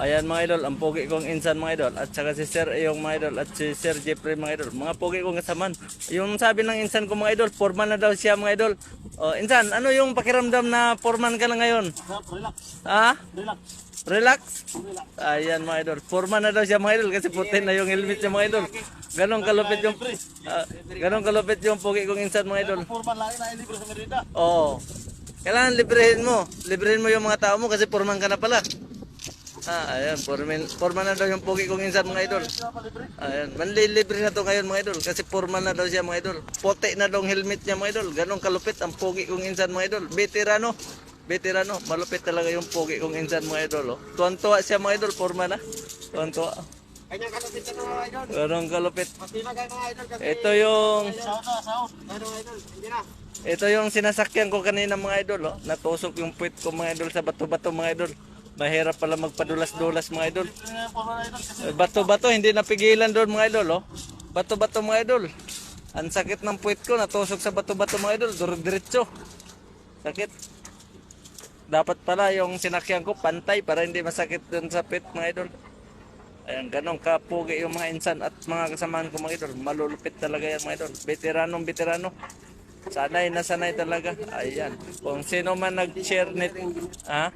Ayan mga idol, ang pogi kong insan mga idol. At saka si Sir Eyong mga idol. At si Sir Jeffrey mga idol. Mga pogi kong kasaman. Yung sabi ng insan ko mga idol, foreman na daw siya mga idol. O, insan, ano yung pakiramdam na foreman ka na ngayon? Relax. Ha? Relax. Relax? Ayan mga idol. Foreman na daw siya mga idol kasi puti na yung helmet niya mga idol. Ganon kalupit yung ah, ganon kalupit yung pogi kong insan mga idol. Purman lang na libre sa merida. Oo. Kailangan librehin mo. Librehin mo yung mga tao mo kasi foreman ka na pala. Ah, ayan, foreman, foreman na daw yung pogi kong insan mga idol. Ayan, manlilibre na to ngayon mga idol kasi foreman na daw siya mga idol. Puti na daw helmet niya mga idol. Ganon kalupit ang pogi kong insan mga idol. Veterano. Veterano, malupit talaga yung pogi kong insan mga idol. Oh. Tuwan-tuwa siya mga idol, foreman na. Tuwan-tuwa. Kanya kalapit na mga idol. Ganon kalupit. Masipag ang mga idol kasi. Ito yung. Ito yung sinasakyan ko kanina mga idol, oh. Natusok yung puwit ko mga idol sa bato-bato mga idol. Mahirap pala magpadulas-dulas mga idol. Bato-bato, hindi napigilan doon mga idol, oh. Bato-bato mga idol. Ang sakit ng puwit ko, natusok sa bato-bato mga idol, dur-diretso. Sakit. Dapat pala yung sinakyan ko pantay para hindi masakit doon sa puwit mga idol. Ayan, ganun kapugi yung mga insan at mga kasamahan ko mga idol. Malulupit talaga yan mga idol. Veteranong veterano. Sanay na sanay talaga. Ayan. Kung sino man nag-share nito, ha?